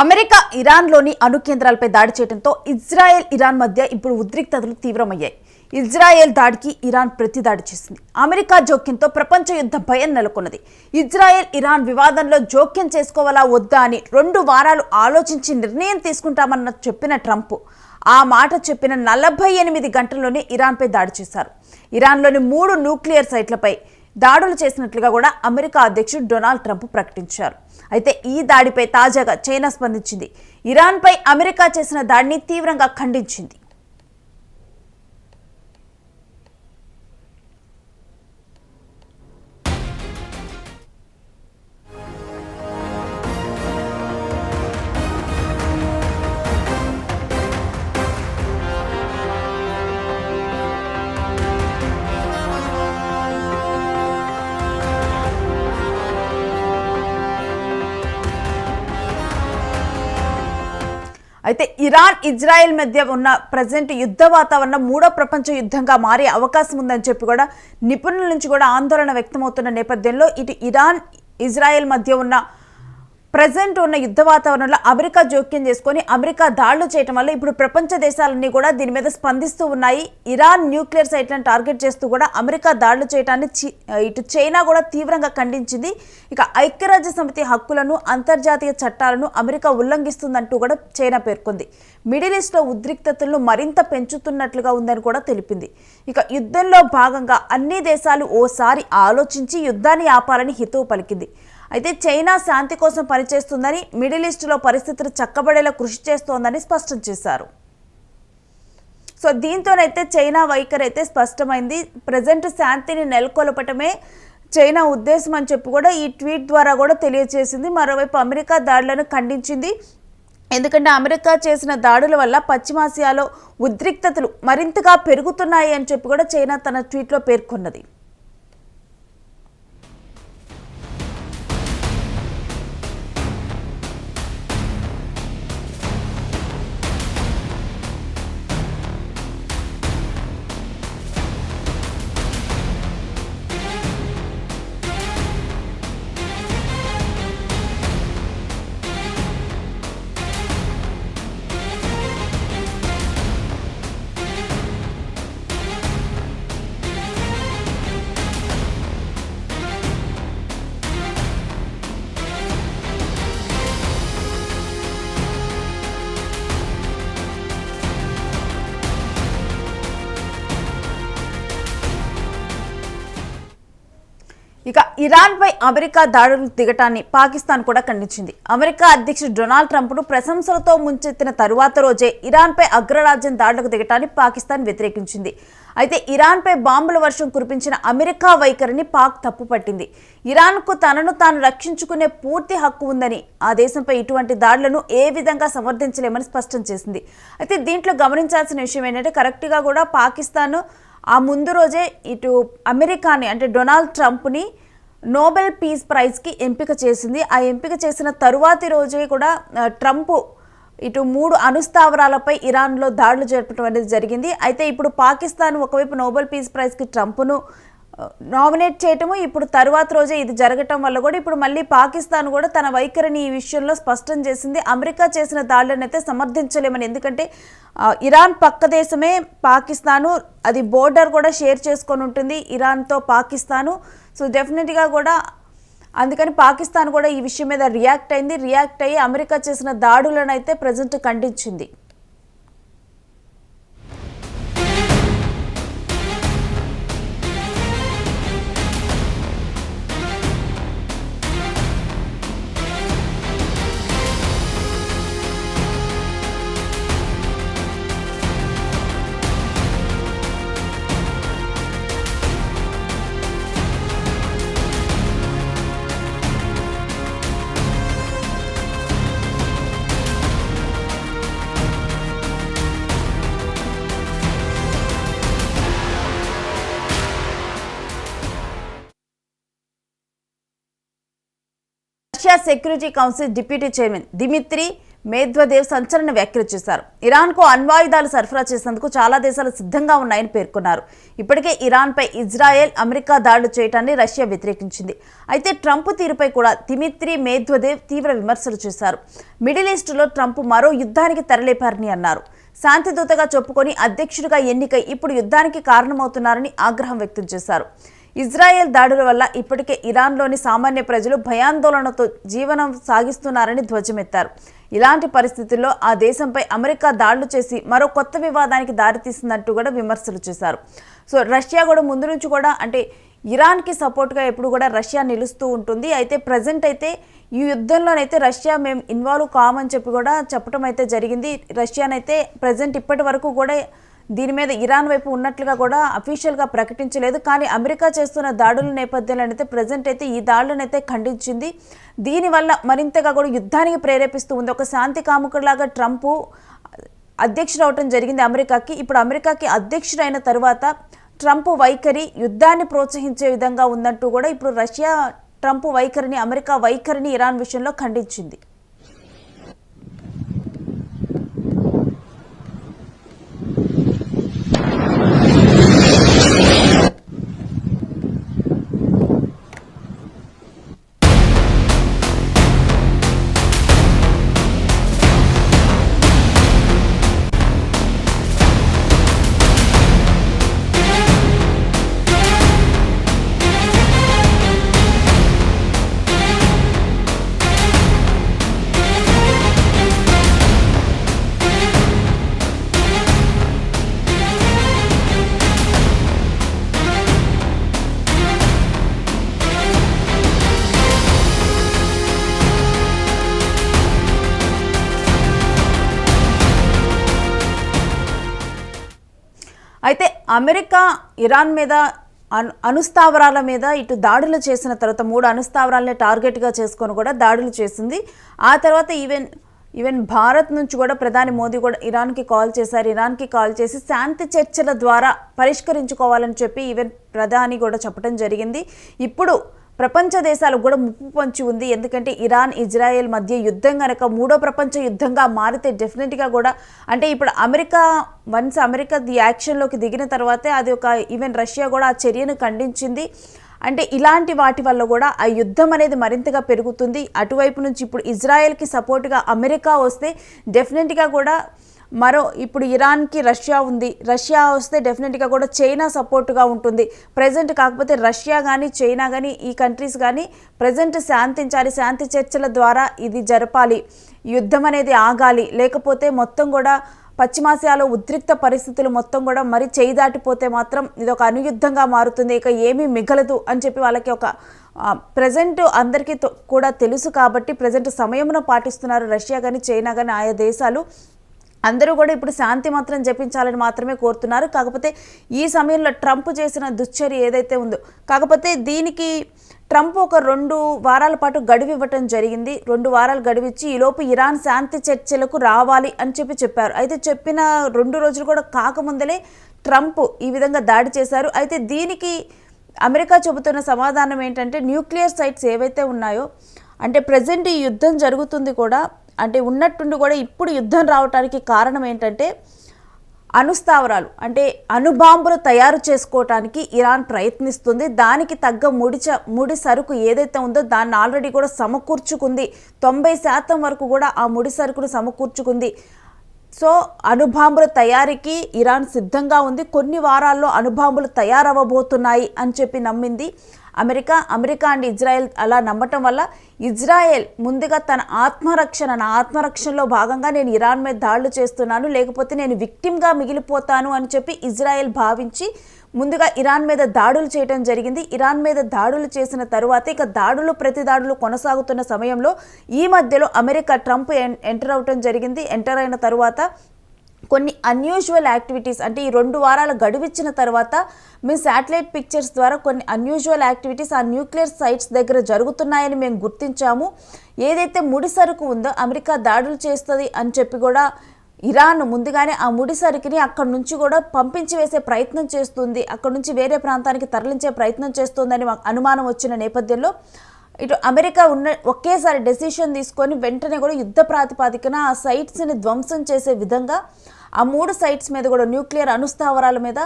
America ఇరాన్లోని అణు కేంద్రాలపై దాడి చేయడంతో ఇజ్రాయెల్ ఇరాన్ మధ్య ఇప్పుడు ఉద్రిక్తతలు తీవ్రమయ్యాయి. ఇజ్రాయెల్ దాడికి ఇరాన్ ప్రతిదాడి చేసింది. అమెరికా జోక్యంతో ప్రపంచ యుద్ధ భయం నెలకొన్నది. ఇజ్రాయెల్ ఇరాన్ వివాదంలో జోక్యం చేసుకోవాలా వద్దా అని రెండు వారాలు ఆలోచించి నిర్ణయం తీసుకుంటామన్న చెప్పిన ట్రంప్ ఆ మాట చెప్పిన నలభై ఎనిమిది గంటల్లోనే ఇరాన్పై దాడి చేశారు. ఇరాన్లోని మూడు న్యూక్లియర్ సైట్లపై దాడులు చేసినట్లుగా కూడా అమెరికా అధ్యక్షుడు డొనాల్డ్ ట్రంప్ ప్రకటించారు. అయితే ఈ దాడిపై తాజాగా చైనా స్పందించింది. ఇరాన్పై అమెరికా చేసిన దాడిని తీవ్రంగా ఖండించింది. ఇరాన్ ఇజ్రాయెల్ మధ్య ఉన్న ప్రజెంట్ యుద్ధ వాతావరణం మూడో ప్రపంచ యుద్ధంగా మారే అవకాశం ఉందని చెప్పి కూడా నిపుణుల నుంచి కూడా ఆందోళన వ్యక్తమవుతున్న నేపథ్యంలో ఇటు ఇరాన్ ఇజ్రాయెల్ మధ్య ఉన్న ప్రజెంట్ ఉన్న యుద్ధ వాతావరణంలో అమెరికా జోక్యం చేసుకొని అమెరికా దాడులు చేయడం వల్ల ఇప్పుడు ప్రపంచ దేశాలన్నీ కూడా దీని మీద స్పందిస్తూ ఉన్నాయి. ఇరాన్ న్యూక్లియర్ సైట్లను టార్గెట్ చేస్తూ కూడా అమెరికా దాడులు చేయడాన్ని ఇటు చైనా కూడా తీవ్రంగా ఖండించింది. ఇక ఐక్యరాజ్య సమితి హక్కులను అంతర్జాతీయ చట్టాలను అమెరికా ఉల్లంఘిస్తుందంటూ కూడా చైనా పేర్కొంది. మిడిల్ ఈస్ట్లో ఉద్రిక్తతలను మరింత పెంచుతున్నట్లుగా ఉందని కూడా తెలిపింది. ఇక యుద్ధంలో భాగంగా అన్ని దేశాలు ఓసారి ఆలోచించి యుద్ధాన్ని ఆపాలని హితవు పలికింది. అయితే చైనా శాంతి కోసం పనిచేస్తుందని మిడిల్ ఈస్ట్లో పరిస్థితులు చక్కబడేలా కృషి చేస్తోందని స్పష్టం చేశారు. సో దీంతోనైతే చైనా వైఖరి అయితే స్పష్టమైంది. ప్రజెంట్ శాంతిని నెలకొల్పటమే చైనా ఉద్దేశం అని చెప్పి కూడా ఈ ట్వీట్ ద్వారా కూడా తెలియజేసింది. మరోవైపు అమెరికా దాడులను ఖండించింది. ఎందుకంటే అమెరికా చేసిన దాడుల వల్ల పశ్చిమాసియాలో ఉద్రిక్తతలు మరింతగా పెరుగుతున్నాయి అని చెప్పి కూడా చైనా తన ట్వీట్లో పేర్కొన్నది. ఇరాన్పై అమెరికా దాడులు దిగటాన్ని పాకిస్తాన్ కూడా ఖండించింది. అమెరికా అధ్యక్షుడు డొనాల్డ్ ట్రంప్ను ప్రశంసలతో ముంచెత్తిన తరువాత రోజే ఇరాన్పై అగ్రరాజ్యం దాడులకు దిగటాన్ని పాకిస్తాన్ వ్యతిరేకించింది. అయితే ఇరాన్పై బాంబుల వర్షం కురిపించిన అమెరికా వైఖరిని పాక్ తప్పుపట్టింది. ఇరాన్కు తనను తాను రక్షించుకునే పూర్తి హక్కు ఉందని ఆ దేశంపై ఇటువంటి దాడులను ఏ విధంగా సమర్థించలేమని స్పష్టం చేసింది. అయితే దీంట్లో గమనించాల్సిన విషయం ఏంటంటే కరెక్ట్గా కూడా పాకిస్తాన్ ఆ ముందు రోజే ఇటు అమెరికాని అంటే డొనాల్డ్ ట్రంప్ని నోబెల్ పీస్ ప్రైజ్కి ఎంపిక చేసింది. ఆ ఎంపిక చేసిన తరువాతి రోజే కూడా ట్రంప్ ఇటు మూడు అణుస్థావరాలపై ఇరాన్లో దాడులు జరపడం అనేది జరిగింది. అయితే ఇప్పుడు పాకిస్తాన్ ఒకవైపు నోబెల్ పీస్ ప్రైజ్కి ట్రంప్ను నామినేట్ చేయటము ఇప్పుడు తరువాత రోజే ఇది జరగటం వల్ల కూడా ఇప్పుడు మళ్ళీ పాకిస్తాన్ కూడా తన వైఖరిని ఈ విషయంలో స్పష్టం చేసింది. అమెరికా చేసిన దాడులను అయితే సమర్థించలేమని ఎందుకంటే ఇరాన్ పక్క దేశమే పాకిస్తాను అది బోర్డర్ కూడా షేర్ చేసుకొని ఉంటుంది ఇరాన్తో పాకిస్తాను. సో డెఫినెట్గా కూడా అందుకని పాకిస్తాన్ కూడా ఈ విషయం మీద రియాక్ట్ అయింది. రియాక్ట్ అయ్యి అమెరికా చేసిన దాడులను అయితే ప్రజెంట్ ఖండించింది. Security council deputy chairman Dmitry Medvedev సంచలన వ్యాఖ్యలు చేశారు. ఇరాన్కు అణ్వాయుధాలు సరఫరా చేసేందుకు చాలా దేశాలు సిద్ధంగా ఉన్నాయని పేర్కొన్నారు. ఇప్పటికే ఇరాన్పై ఇజ్రాయెల్ అమెరికా దాడులు చేయటాన్ని రష్యా వ్యతిరేకించింది. అయితే ట్రంప్ తీరుపై కూడా తిమిత్రి మేధ్వదేవ్ తీవ్ర విమర్శలు చేశారు. మిడిల్ ఈస్టులో ట్రంప్ మరో యుద్ధానికి తెరలేపారని అన్నారు. శాంతిదూతగా చెప్పుకొని అధ్యక్షుడిగా ఎన్నికై ఇప్పుడు యుద్ధానికి కారణమవుతున్నారని ఆగ్రహం వ్యక్తం చేశారు. ఇజ్రాయెల్ దాడుల వల్ల ఇప్పటికే ఇరాన్లోని సామాన్య ప్రజలు భయాందోళనతో జీవనం సాగిస్తున్నారని ధ్వజమెత్తారు. ఇలాంటి పరిస్థితుల్లో ఆ దేశంపై అమెరికా దాడులు చేసి మరో కొత్త వివాదానికి దారితీసిందంటూ కూడా విమర్శలు చేశారు. సో రష్యా కూడా ముందు నుంచి కూడా అంటే ఇరాన్కి సపోర్ట్గా ఎప్పుడు కూడా రష్యా నిలుస్తూ ఉంటుంది. అయితే ప్రజెంట్ అయితే ఈ యుద్ధంలోనైతే రష్యా మేము ఇన్వాల్వ్ కామని చెప్పి కూడా చెప్పడం అయితే జరిగింది. రష్యానైతే ప్రజెంట్ ఇప్పటి వరకు కూడా దీని మీద ఇరాన్ వైపు ఉన్నట్లుగా కూడా అఫీషియల్గా ప్రకటించలేదు. కానీ అమెరికా చేస్తున్న దాడుల నేపథ్యంలో అయితే ప్రజెంట్ అయితే ఈ దాడులను అయితే ఖండించింది. దీనివల్ల మరింతగా కూడా యుద్ధానికి ప్రేరేపిస్తూ ఉంది. ఒక శాంతి కాముకులాగా ట్రంప్ అధ్యక్షుడు అవటం జరిగింది అమెరికాకి. ఇప్పుడు అమెరికాకి అధ్యక్షుడైన తరువాత ట్రంప్ వైఖరి యుద్ధాన్ని ప్రోత్సహించే విధంగా ఉందంటూ కూడా ఇప్పుడు రష్యా ట్రంప్ వైఖరిని అమెరికా వైఖరిని ఇరాన్ విషయంలో ఖండించింది. అయితే అమెరికా ఇరాన్ మీద అను అణుస్థావరాల మీద ఇటు దాడులు చేసిన తర్వాత మూడు అణుస్థావరాలని టార్గెట్గా చేసుకొని కూడా దాడులు చేసింది. ఆ తర్వాత ఈవెన్ ఈవెన్ భారత్ నుంచి కూడా ప్రధాని మోదీ కూడా ఇరాన్కి కాల్ చేశారు. ఇరాన్కి కాల్ చేసి శాంతి చర్చల ద్వారా పరిష్కరించుకోవాలని చెప్పి ఈవెన్ ప్రధాని కూడా చెప్పడం జరిగింది. ఇప్పుడు ప్రపంచ దేశాలకు కూడా ముప్పు పంచి ఉంది. ఎందుకంటే ఇరాన్ ఇజ్రాయెల్ మధ్య యుద్ధం కనుక మూడో ప్రపంచ యుద్ధంగా మారితే డెఫినెట్గా కూడా అంటే ఇప్పుడు అమెరికా వన్స్ అమెరికా ది యాక్షన్లోకి దిగిన తర్వాతే అది ఒక ఈవెన్ రష్యా కూడా ఆ చర్యను ఖండించింది. అంటే ఇలాంటి వాటి వల్ల కూడా ఆ యుద్ధం అనేది మరింతగా పెరుగుతుంది. అటువైపు నుంచి ఇప్పుడు ఇజ్రాయెల్కి సపోర్ట్గా అమెరికా వస్తే డెఫినెట్గా కూడా మరో ఇప్పుడు ఇరాన్కి రష్యా ఉంది. రష్యా వస్తే డెఫినెట్గా కూడా చైనా సపోర్ట్గా ఉంటుంది. ప్రజెంట్ కాకపోతే రష్యా కానీ చైనా కానీ ఈ కంట్రీస్ కానీ ప్రజెంట్ శాంతించాలి. శాంతి చర్చల ద్వారా ఇది జరపాలి. యుద్ధం అనేది ఆగాలి. లేకపోతే మొత్తం కూడా పశ్చిమాసియాలో ఉద్రిక్త పరిస్థితులు మొత్తం కూడా మరి చేయి దాటిపోతే మాత్రం ఇది ఒక అనుయుద్ధంగా మారుతుంది. ఇక ఏమీ మిగలదు అని చెప్పి వాళ్ళకి ఒక ప్రజెంట్ అందరికీ కూడా తెలుసు కాబట్టి ప్రజెంట్ సమయమును పాటిస్తున్నారు రష్యా కానీ చైనా కానీ ఆయా దేశాలు. అందరూ కూడా ఇప్పుడు శాంతి మాత్రం జపించాలని మాత్రమే కోరుతున్నారు. కాకపోతే ఈ సమయంలో ట్రంప్ చేసిన దుశ్చర్య ఏదైతే ఉందో కాకపోతే దీనికి ట్రంప్ ఒక రెండు వారాల పాటు గడువు ఇవ్వటం జరిగింది. రెండు వారాలు గడువిచ్చి ఈలోపు ఇరాన్ శాంతి చర్చలకు రావాలి అని చెప్పి చెప్పారు. అయితే చెప్పిన రెండు రోజులు కూడా కాకముందలే ట్రంప్ ఈ విధంగా దాడి చేశారు. అయితే దీనికి అమెరికా చెబుతున్న సమాధానం ఏంటంటే న్యూక్లియర్ సైట్స్ ఏవైతే ఉన్నాయో అంటే ప్రజెంట్ ఈ యుద్ధం జరుగుతుంది కూడా అంటే ఉన్నట్టుండి కూడా ఇప్పుడు యుద్ధం రావడానికి కారణం ఏంటంటే అణుస్థావరాలు అంటే అణుబాంబులు తయారు చేసుకోవటానికి ఇరాన్ ప్రయత్నిస్తుంది. దానికి తగ్గ ముడిచ ముడి సరుకు ఏదైతే ఉందో దాన్ని ఆల్రెడీ కూడా సమకూర్చుకుంది. తొంభై శాతం వరకు కూడా ఆ ముడి సరుకును సమకూర్చుకుంది. సో అణుబాంబుల తయారీకి ఇరాన్ సిద్ధంగా ఉంది. కొన్ని వారాల్లో అణుబాంబులు తయారవ్వబోతున్నాయి అని చెప్పి నమ్మింది అమెరికా అమెరికా అండ్ ఇజ్రాయెల్ అలా నమ్మటం వల్ల ఇజ్రాయెల్ ముందుగా తన ఆత్మరక్షణ నా ఆత్మరక్షణలో భాగంగా నేను ఇరాన్ మీద దాడులు చేస్తున్నాను లేకపోతే నేను విక్టిమ్గా మిగిలిపోతాను అని చెప్పి ఇజ్రాయెల్ భావించి ముందుగా ఇరాన్ మీద దాడులు చేయడం జరిగింది. ఇరాన్ మీద దాడులు చేసిన తరువాత ఇక దాడులు ప్రతి దాడులు కొనసాగుతున్న సమయంలో ఈ మధ్యలో అమెరికా ట్రంప్ ఎన్- ఎంటర్ అవటం జరిగింది. ఎంటర్ అయిన తరువాత కొన్ని అన్యూజువల్ యాక్టివిటీస్ అంటే ఈ రెండు వారాల గడువిచ్చిన తర్వాత మేము శాటిలైట్ పిక్చర్స్ ద్వారా కొన్ని అన్యూజువల్ యాక్టివిటీస్ ఆ న్యూక్లియర్ సైట్స్ దగ్గర జరుగుతున్నాయని మేము గుర్తించాము. ఏదైతే ముడి సరుకు ఉందో అమెరికా దాడులు చేస్తుంది అని చెప్పి కూడా ఇరాన్ ముందుగానే ఆ ముడి సరుకుని అక్కడి నుంచి కూడా పంపించి వేసే ప్రయత్నం చేస్తుంది. అక్కడి నుంచి వేరే ప్రాంతానికి తరలించే ప్రయత్నం చేస్తుందని మాకు అనుమానం వచ్చిన నేపథ్యంలో ఇటు అమెరికా ఉన్న ఒకేసారి డెసిషన్ తీసుకొని వెంటనే కూడా యుద్ధ ప్రాతిపాదికన ఆ సైట్స్ని ధ్వంసం చేసే విధంగా ఆ మూడు సైట్స్ మీద కూడా న్యూక్లియర్ అణుస్థావరాల మీద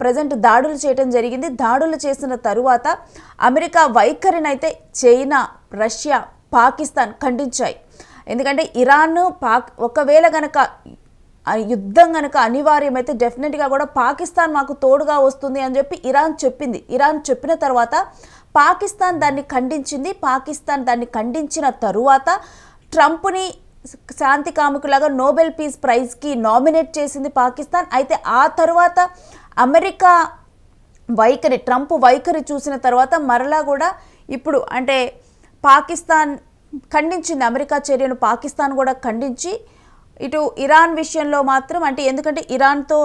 ప్రజెంట్ దాడులు చేయడం జరిగింది. దాడులు చేసిన తరువాత అమెరికా వైఖరిని అయితే చైనా రష్యా పాకిస్తాన్ ఖండించాయి. ఎందుకంటే ఇరాన్ పాక్ ఒకవేళ గనక ఆ యుద్ధం కనుక అనివార్యమైతే డెఫినెట్గా కూడా పాకిస్తాన్ మాకు తోడుగా వస్తుంది అని చెప్పి ఇరాన్ చెప్పింది. ఇరాన్ చెప్పిన తర్వాత పాకిస్తాన్ దాన్ని ఖండించింది. పాకిస్తాన్ దాన్ని ఖండించిన తరువాత ట్రంప్ని శాంతి కాముకులాగా నోబెల్ పీస్ ప్రైజ్కి నామినేట్ చేసింది పాకిస్తాన్. అయితే ఆ తర్వాత అమెరికా వైఖరి ట్రంప్ వైఖరి చూసిన తర్వాత మరలా కూడా ఇప్పుడు అంటే పాకిస్తాన్ ఖండించింది. అమెరికా చర్యను పాకిస్తాన్ కూడా ఖండించి ఇటు ఇరాన్ విషయంలో మాత్రం అంటే ఎందుకంటే ఇరాన్తో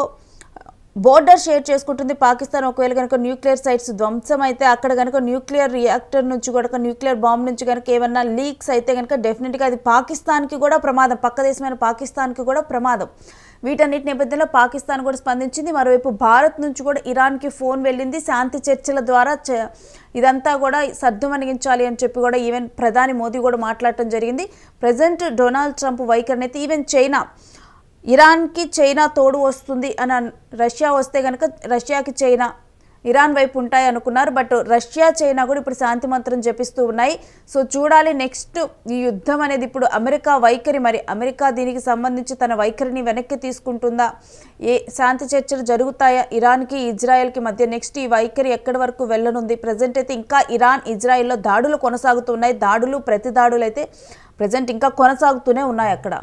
బోర్డర్ షేర్ చేసుకుంటుంది. పాకిస్తాన్ ఒకవేళ కనుక న్యూక్లియర్ సైట్స్ ధ్వంసం అయితే అక్కడ కనుక న్యూక్లియర్ రియాక్టర్ నుంచి కూడా న్యూక్లియర్ బాంబ్ నుంచి కనుక ఏమన్నా లీక్స్ అయితే కనుక డెఫినెట్గా అది పాకిస్తాన్కి కూడా ప్రమాదం పక్క దేశమైన పాకిస్తాన్కి కూడా ప్రమాదం. వీటన్నిటి నేపథ్యంలో పాకిస్తాన్ కూడా స్పందించింది. మరోవైపు భారత్ నుంచి కూడా ఇరాన్కి ఫోన్ వెళ్ళింది. శాంతి చర్చల ద్వారా చ- ఇదంతా కూడా సర్దుమణిగించాలి అని చెప్పి కూడా ఈవెన్ ప్రధాని మోదీ కూడా మాట్లాడటం జరిగింది. ప్రజెంట్ డొనాల్డ్ ట్రంప్ వైఖరిని అయితే ఈవెన్ చైనా ఇరాన్కి చైనా తోడు వస్తుంది అని రష్యా వస్తే కనుక రష్యాకి చైనా ఇరాన్ వైపు ఉంటాయి అనుకున్నారు. బట్ రష్యా చైనా కూడా ఇప్పుడు శాంతి మంత్రం జపిస్తూ ఉన్నాయి. సో చూడాలి నెక్స్ట్ ఈ యుద్ధం అనేది ఇప్పుడు అమెరికా వైఖరి. మరి అమెరికా దీనికి సంబంధించి తన వైఖరిని వెనక్కి తీసుకుంటుందా? ఏ శాంతి చర్చలు జరుగుతాయా? ఇరాన్కి ఇజ్రాయెల్కి మధ్య నెక్స్ట్ ఈ వైఖరి ఎక్కడి వరకు వెళ్ళనుంది? ప్రజెంట్ అయితే ఇంకా ఇరాన్ ఇజ్రాయెల్లో దాడులు కొనసాగుతున్నాయి దాడులు ప్రతి దాడులు అయితే ప్రజెంట్ ఇంకా కొనసాగుతూనే ఉన్నాయి అక్కడ.